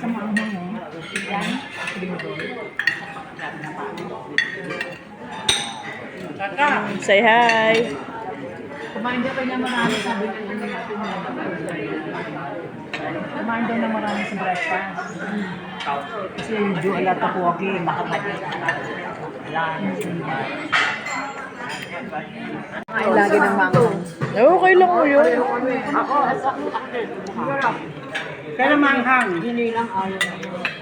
sa mga mo. Yan, lindol. Kaka! Say hi! Kumain daw kayo marami sabi ko. Kumain daw na marami sa breakfast. Kasi yung jualat ako, okay, makamali. Wala, hindi. Ay, lagi ng mga. Okay lang mo yun. Ako, Pero manghang. Hindi lang ayaw.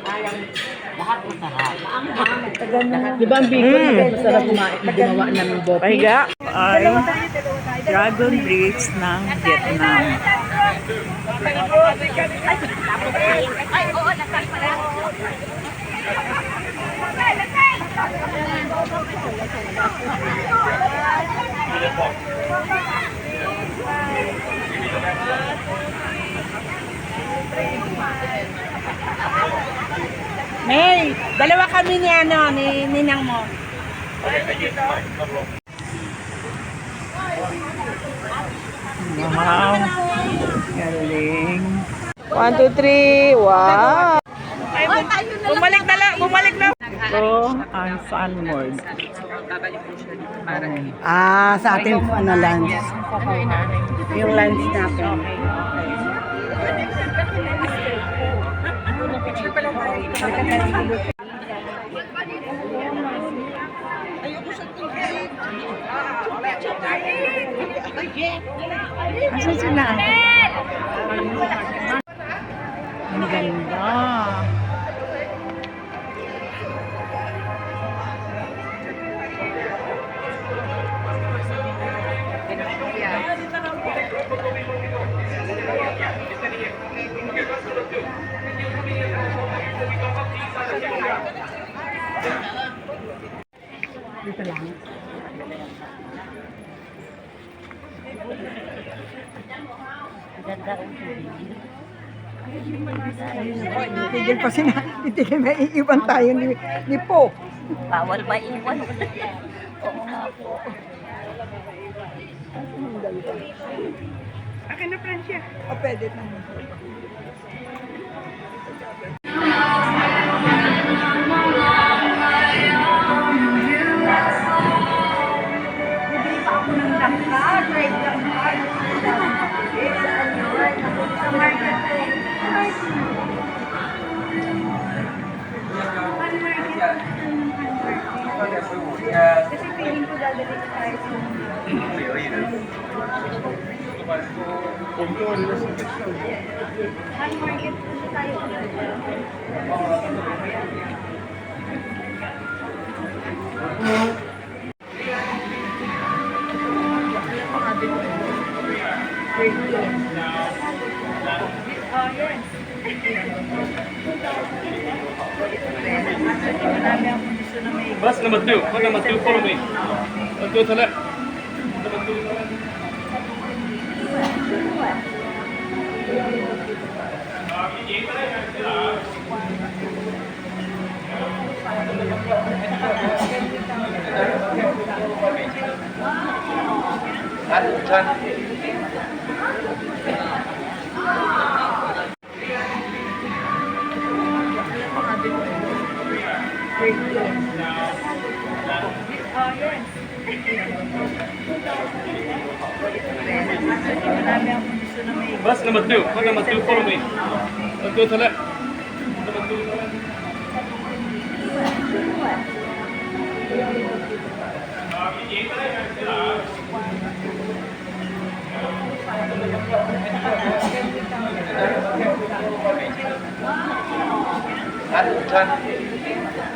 Ayaw. Lahat masarap. Maanghang. Di ba ang bacon Mm. masarap kumain na ginawa namin bote? Pahiga ay Dragon Bridge ng Vietnam. May, dalawa kami ni ano, ni ninang mo. Wow. Galing. One, two, three. Wow. Bumalik Ito ang Sunward. Ah, sa ating ano, lunch. Yung lunch natin. Asan sila? Ang Titigil pa sila. Titigil may iiwan tayo ni, ni Po. Bawal maiwan. Akin na Francia. O, pwede naman. Bota Mateu, bota Mateu, follow me. Mateu, tala. Hãy subscribe cho kênh Ghiền left. Number two, to left. Bus number two. Bus number two, follow me. Let's go to left. Number two, to left. Kung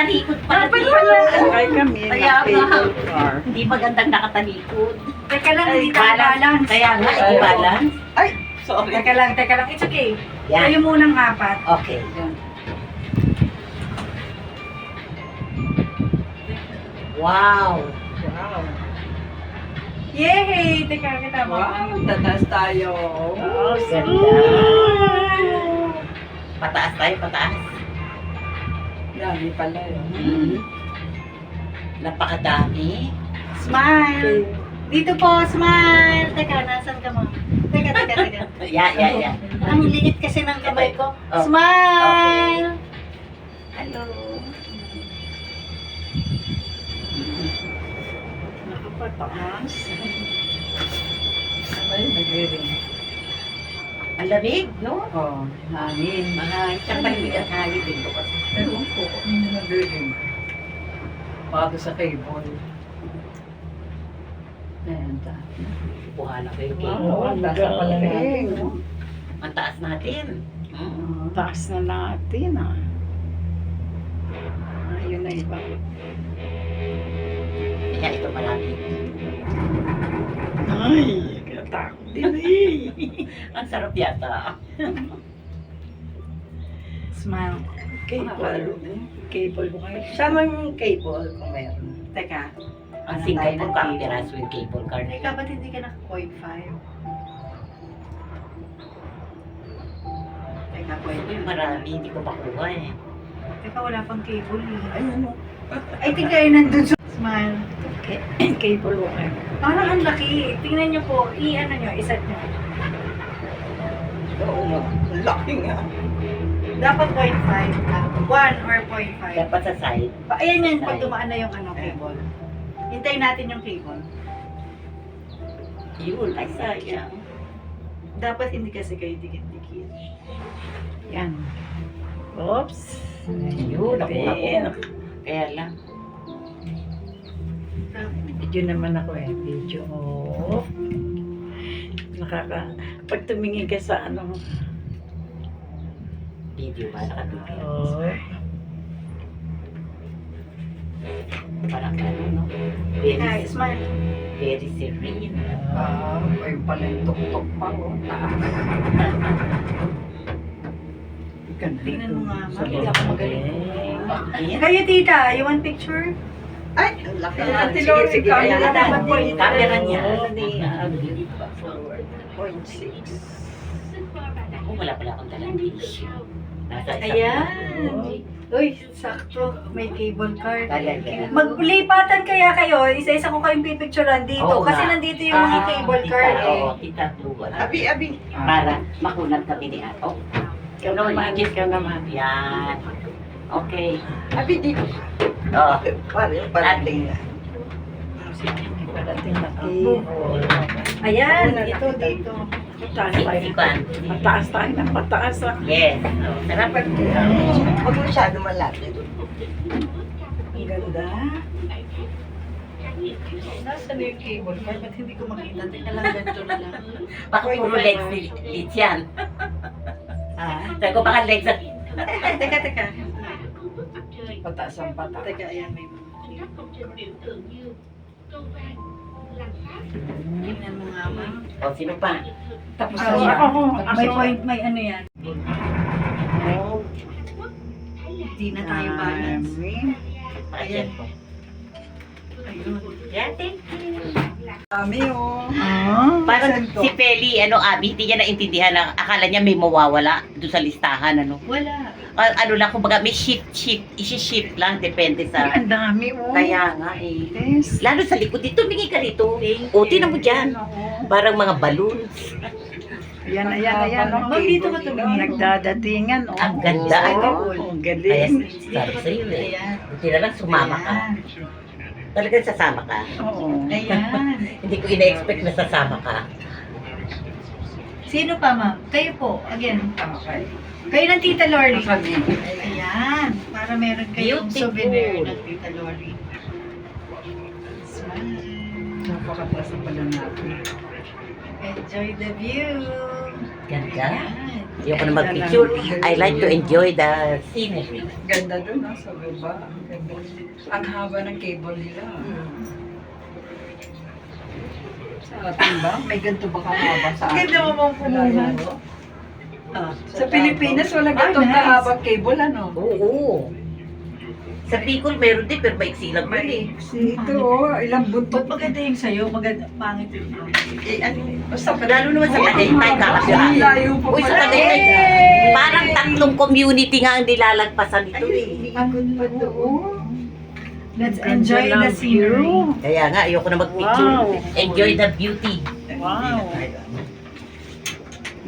nakatalikod pala dito. Ay kami Kaya ng nga. car. Hindi magandang nakatalikod. Teka lang, Ay, hindi tayo balance. Kaya nga, hindi balance. Ay, sorry. Teka lang, teka lang. It's okay. Yan. Kayo munang apat. Okay. Wow. Yay! Teka, kita mo. Wow, tataas tayo. Oh, ganda. Pataas tayo, pataas. Dami pala yun. Mm. Napakadami. Smile! Dito po, smile! Teka, nasan ka mo? Teka, teka, teka. yeah, yeah, yeah. Ang liit kasi ng kamay ko. Oh. Smile! Okay. Hello. Nakapataas. Sabay, nagre-ring. Ang lamig, no? Oh, hangin. Mahal. Saan palimig ang hangin dito kasi? Ewan ko, ano nag-ring? Bago sa cable. Ayan, ta. Kuha na kayo Wow, cable. ang taas na pala natin. Ang taas natin. Ah, taas na natin, ah. Ayun na iba. Kaya ito malapit. Ay, katakot eh. Ang sarap yata. Smile. Cable. Cable mo kayo. Sama yung cable kung meron. Teka. Ang Singapore ka, piraso yung cable car Ikaw ba't hindi ka naka-point 5? Teka, point Uy, marami, hindi ko makuha eh. Teka, wala pang cable eh. Ay, ano? Ay, tingnan kayo nandun sa... Smile. Mo kayo. Parang ang laki. Tingnan niyo po. I-ano niyo, iset niyo. Oo. Ang Laki nga. Dapat 0.5 lang. 1 or 0.5. Dapat sa side. Pa, ayan yan, pag dumaan na yung ano, cable. Hintayin natin yung cable. Yun, ay sayang. Dapat hindi kasi kayo dikit-dikit. Yan. Oops. Yun, nakuha ko. Kaya lang. Video naman ako eh. Video. Oh. Nakaka... Pag tumingin ka sa ano... Video ba? Nakatipid. Oh. Parang ano, no? Very, smile. very serene. Ah, ay pala yung tuktok pa. Oh. Ganda. Tingnan mo nga, Sa Mami. Ako magaling. Bakit? Kayo, tita, you want picture? Ay, ang laki nga. sige, Lori, sige, camera ayan. dapat po. Yung camera niya. Forward. Point six. Ako, wala pala akong dalang tissue. Nasa Ayan. Uy, sakto. May cable card. Talaga. Maglipatan kaya kayo, isa-isa ko kayong pipicturean dito. Oo kasi nga. nandito yung mga Ah, cable card eh. Oo, tita, tuwan. Abi, abi. Para makunat kami ni Ato. Ikaw naman. Ikaw naman. Yan. Okay. Abi, dito. Oo. Parang parating na. Parating na. Ayan, ito dito. Taas Si, tayo. Mataas tayo ng mataas ah. Yes. Sarap. Huwag masyado malapit. Ang ganda. Nasaan na yung cable card? Ba't hindi ko makita? Teka lang, ganito na lang. Baka puro legs ni Litz yan. Ah? Sabi ko baka legs at Teka, teka. Pataas ang pataas. Teka, ayan, may Tingnan mo nga, ma'am. O, sino pa? Tapos Ah, na siya. ako, Tapos may na siya. point, may ano yan. Hindi na tayo balance. Ayan po. Ayun. Yan, thank you. Dami, oh. Ah. Parang Saan to? si Peli, ano, Abi, hindi niya naintindihan na akala niya may mawawala doon sa listahan, ano. Wala. A- ano lang, kumbaga may shift, shift, isi-shift lang, depende Ay, sa... ang dami oh. Kaya nga eh. Yes. Lalo sa likod dito, tumingin ka rito. O, tinan mo dyan. Parang mga balloons. Ayan, ayan, ayan. oh. Ma'am, dito ka tumingin. Nagdadatingan. Oh. Ang ganda, Oh, ano? oh, Kaya galing. sabi sa'yo eh. Ayan. Buti na lang sumama ka. Talagang sasama ka. Oo. Ayan. Hindi ko ina-expect na sasama ka. Sino pa, ma'am? Kayo po, again. Okay. Kayo ng Tita Lori. Kami. Ayan. Para meron kayong Beautiful. souvenir ng Tita Lori. Smile. Napakataas na pala natin. Enjoy the view. Ganda. Ayan. Ayoko na mag-picture. I like to enjoy the scenery. Ganda dun, ah, sa baba. Ang ganda. Ang haba ng cable nila. Sa atin ba? May ganito ba kahaba sa atin? ganda mo mong pumuhan. Wala, Ah, Sa Pilipinas, wala ganitong nice. kahabang cable, ano? Oo. Sa Bicol, meron din, pero maiksi lang yun eh. Si ito, oh, ilang Ba't buntot. maganda yung sa'yo? Maganda, pangit yung Eh, ano, basta Lalo naman sa Tagaytay, Ang kakasiraan. layo pa Uy, sa pala. Tagaytay, Eh! parang tatlong community nga ang nilalagpasan nito Ay, eh. ang ganda doon. Let's Ganda enjoy the scenery. Kaya nga, ayoko na mag-picture. Wow. Enjoy the beauty. Wow.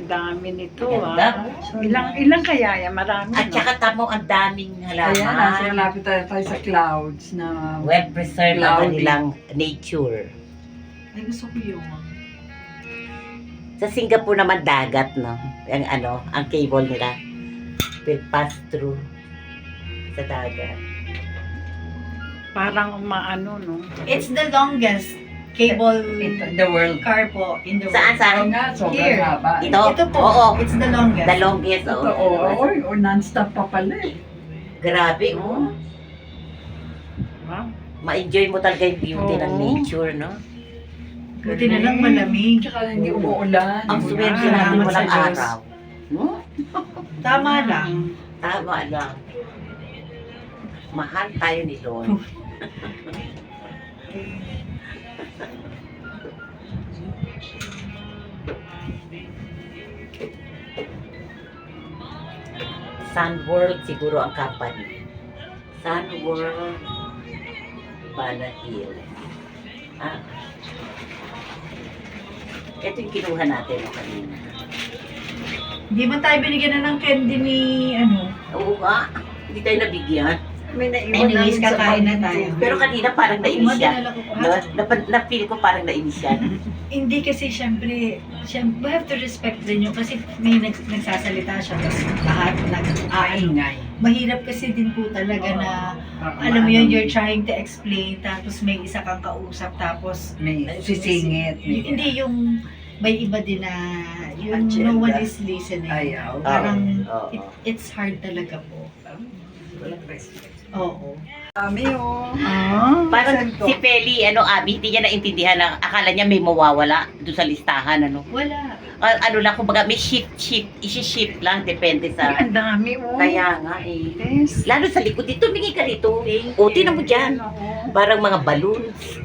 Ang dami nito Ganda. ah. Ilang ilang kaya yan? Marami. At no? saka tamo ang daming Ayan, nasa halaman. malapit tayo, tayo sa clouds na Well preserved ang Cloudy. kanilang nature. Ay, gusto ko yun. Sa Singapore naman dagat, no? Ang ano, ang cable nila will pass through sa dagat. Parang umaano, no? It's the longest cable the world. car po in the Saan, world. saan? Oo nga, sobrang Here. haba. Ito? Ito po, Oo. it's the longest. The longest, Ito, oh. oo, oy, o non-stop pa pala eh. Grabe, oh. Wow. Ma-enjoy mo talaga yung beauty ng Oo. nature, no? Buti na lang malamig. Tsaka hindi umuulan. Ang swerte umulan. natin Salamat walang sa Diyos. araw. Hmm? Tama lang. Tama lang. Mahal tayo ni Lord. Sun World siguro ang company. Sun World Banahil. Ah. Ito yung kinuha natin no, kanina. Hindi man tayo binigyan na ng candy ni ano. Oo nga. Hindi tayo nabigyan. May naiwan Anyways, namin sa kakain na tayo. Pero kanina parang nainis siya. No? Nap- Na-feel ko parang nainis siya. Hindi kasi syempre, syempre, we have to respect din yun kasi may nag, nagsasalita siya tapos lahat nag Maingay. Mahirap kasi din po talaga na alam mo yun, you're trying to explain tapos may isa kang kausap tapos May sisingit. y- hindi yung may iba din na yung Agenda. no one is listening. Ayaw. Parang Oo. it, it's hard talaga po. Walang respect. Oo. Kami oh. Ah. Parang Sento. si Feli, ano, Abi, hindi niya naintindihan na akala niya may mawawala doon sa listahan, ano. Wala. Ah, ano lang, kumbaga may shift, shift, isi-shift lang, depende sa... Ang dami oh. Kaya nga eh. Yes. Lalo sa likod dito, mingi ka rito. O, tinan mo dyan. Parang mga balloons.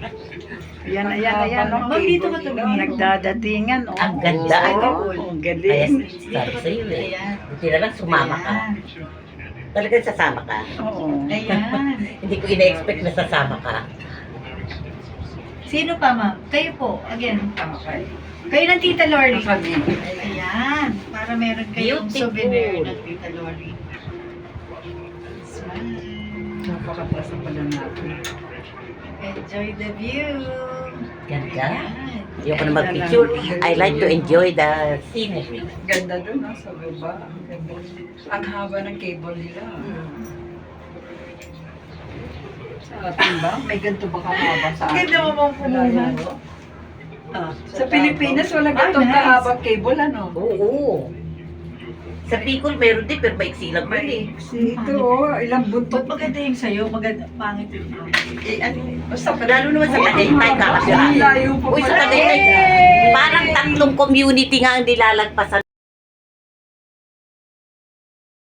Ayan, ayan, ayan. Oh. Ma'am, dito ka tumingin. Nagdadatingan. Oh. Ang ganda, ano? Ang galing. sabi sa iyo eh. Ayan. Buti na lang sumama ka. Ayan. Talagang sasama ka. Oo. Ayan. Hindi ko ina-expect na sasama ka. Sino pa, ma'am? Kayo po, again. Okay. Kayo ng Tita Lori. Kami. Ayan. Para meron kayong Beautiful. souvenir ng Tita Lori. Smile. Napakataas na pala natin. Enjoy the view. Ganda. Ayan. Ayoko na mag-picture. I like to enjoy the scenery. Ganda dun ah, sa baba. Ang ganda. Ang haba ng cable nila. Sa atin ba? May ganito ba kahaba sa atin? Ganda mo mong pumunan. Ah, sa Pilipinas, wala ganito Ah, nice. kahabang cable, ano? Oo. Sa Bicol, meron din, pero maiksi lang yun eh. Si ito, oh, ilang buntot. Ba't maganda yung sa'yo? Maganda, pangit yung Eh, ano, basta pa Lalo naman sa Tagaytay, kakasira. Ang layo pa Uy, sa. Tagaytay, parang tatlong community nga ang nilalagpasan